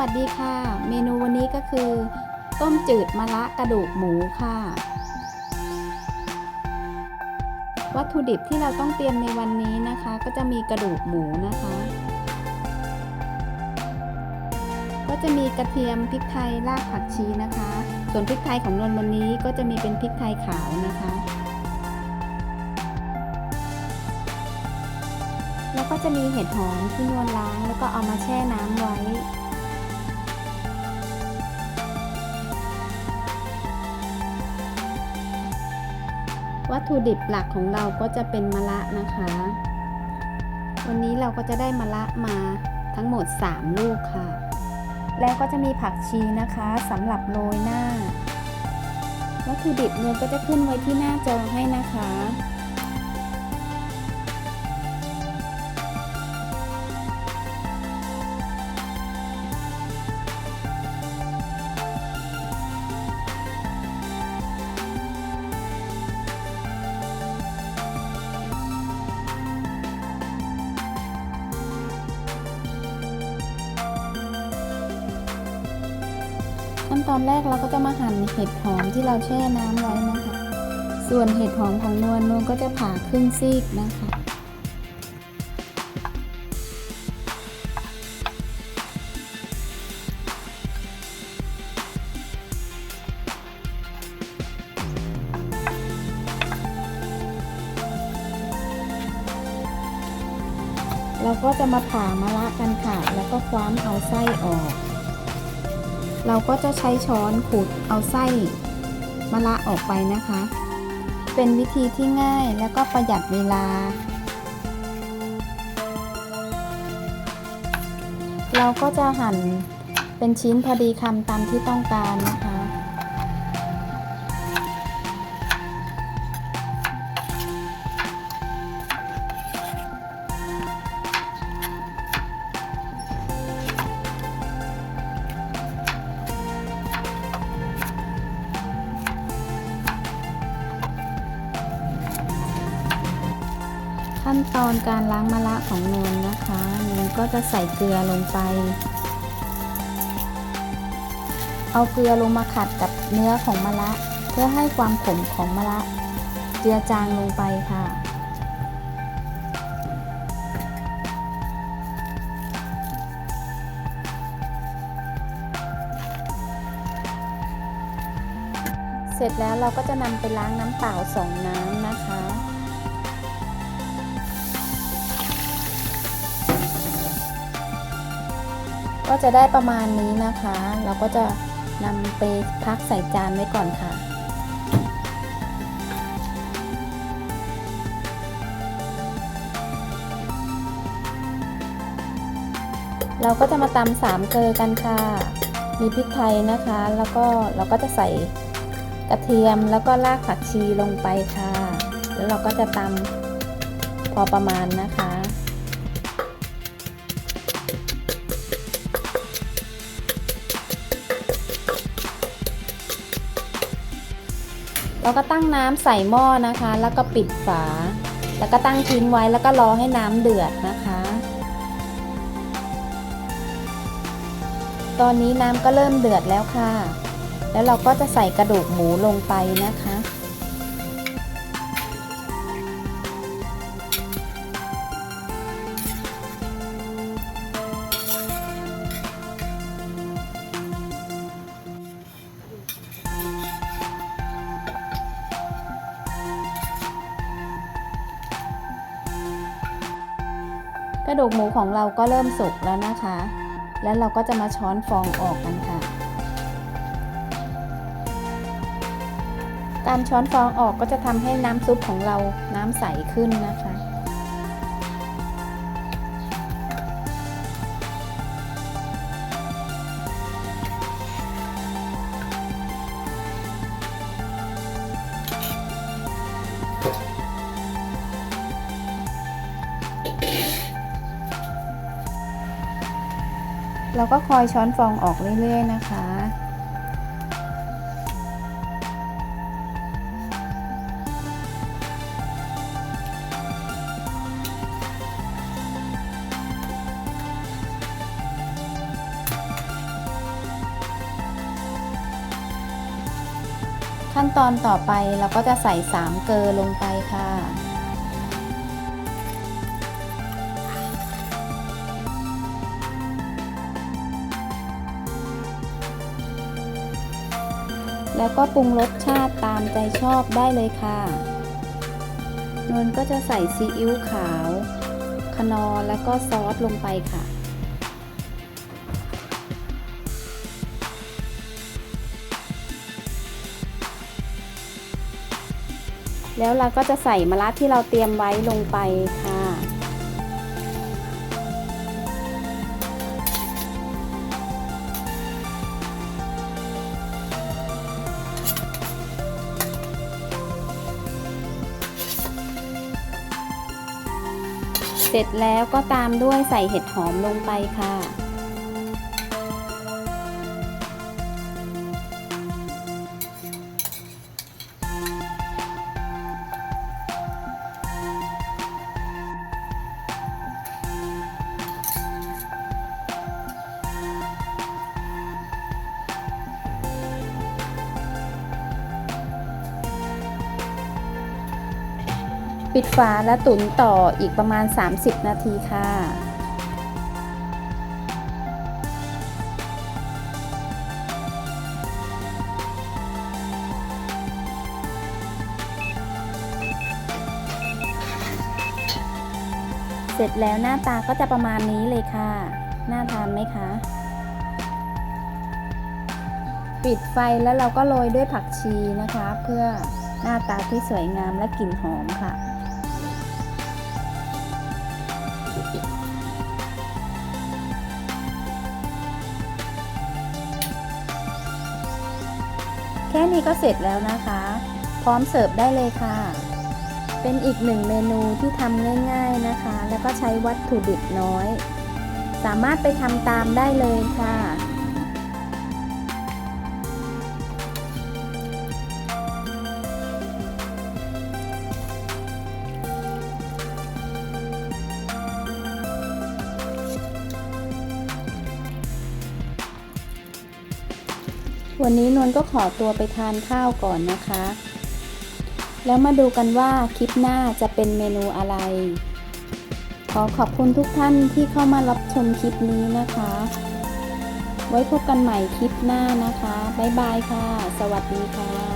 วัสดีค่ะ เมนูวันนี้ก็คือ ต้มจืดมะระกระดูกหมูค่ะ วัตถุดิบที่เราต้องเตรียมในวันนี้นะคะ ก็จะมีกระดูกหมูนะคะ ก็จะมีกระเทียมพริกไทยรากผักชีนะคะ ส่วนพริกไทยของนวลวันนี้ก็จะมีเป็นพริกไทยขาวนะคะ แล้วก็จะมีเห็ดหอมที่นวลล้าง แล้วก็เอามาแช่น้ำไว้ วัตถุดิบหลักของเราก็จะเป็นมะระนะคะ วันนี้เราก็จะได้มะระมาทั้งหมด 3 ลูกค่ะ แล้วก็จะมีผักชีนะคะสำหรับโรยหน้า วัตถุดิบนวลก็จะขึ้นไว้ที่หน้าจอให้นะคะ ตอนแรกเราก็จะมาหั่นเห็ดหอมที่เราแช่น้ำไว้นะคะ ส่วนเห็ดหอมของนวลนวลก็จะผ่าครึ่งซีกนะคะเราก็จะมาผ่ามะระกันค่ะ แล้วก็คว้านเอาไส้ออก เราก็จะใช้ช้อนขูดเอาไส้มะระออกไปนะคะ เป็นวิธีที่ง่ายและก็ประหยัดเวลา เราก็จะหั่นเป็นชิ้นพอดีคำตามที่ต้องการนะคะ นตอนการล้างมะระของนวลนะคะนวลก็จะใส่เกลือลงไป เอาเกลือลงมาขัดกับเนื้อของมะระเพื่อให้ความขมของมะระเจือจางลงไปค่ะ เสร็จแล้วเราก็จะนำไปล้างน้ำเปล่าสองน้ำนะคะ ก็จะได้ประมาณนี้นะคะ เราก็จะนำไปพักใส่จานไว้ก่อนค่ะ เราก็จะมาตำสามเกลือกันค่ะ มีพริกไทยนะคะ แล้วก็เราก็จะใส่กระเทียมแล้วก็รากผักชีลงไปค่ะ แล้วเราก็จะตำพอประมาณนะคะ เราก็ตั้งน้ำใส่หม้อนะคะ แล้วก็ปิดฝา แล้วก็ตั้งทิ้งไว้แล้วก็รอให้น้ำเดือดนะคะ ตอนนี้น้ำก็เริ่มเดือดแล้วค่ะ แล้วเราก็จะใส่กระดูกหมูลงไปนะคะ ระดูกหมูของเราก็เริ่มสุกแล้วนะคะ แล้วเราก็จะมาช้อนฟองออกกันค่ะ การช้อนฟองออกก็จะทำให้น้ำซุปของเราน้ำใสขึ้นนะคะ เราก็คอยช้อนฟองออกเรื่อยๆนะคะ ขั้นตอนต่อไปเราก็จะใส่ 3 เกลือลงไปค่ะ แล้วก็ปรุงรสชาติตามใจชอบได้เลยค่ะนวลก็จะใส่ซีอิ๊วขาว คนอแล้วก็ซอสลงไปค่ะ แล้วเราก็จะใส่มะระที่เราเตรียมไว้ลงไปค่ะ เสร็จแล้วก็ตามด้วยใส่เห็ดหอมลงไปค่ะ ปิดฝาและตุ๋นต่ออีกประมาณ 30 นาทีค่ะ เสร็จแล้วหน้าตาก็จะประมาณนี้เลยค่ะ น่าทานไหมคะ ปิดไฟแล้วเราก็โรยด้วยผักชีนะคะ เพื่อหน้าตาที่สวยงามและกลิ่นหอมค่ะ แค่นี้ก็เสร็จแล้วนะคะ พร้อมเสิร์ฟได้เลยค่ะ เป็นอีกหนึ่งเมนูที่ทำง่ายๆนะคะ แล้วก็ใช้วัตถุดิบน้อย สามารถไปทำตามได้เลยค่ะ วันนี้นวลก็ขอตัวไปทานข้าวก่อนนะคะ แล้วมาดูกันว่าคลิปหน้าจะเป็นเมนูอะไร ขอขอบคุณทุกท่านที่เข้ามารับชมคลิปนี้นะคะ ไว้พบกันใหม่คลิปหน้านะคะ บ๊ายบายค่ะ สวัสดีค่ะ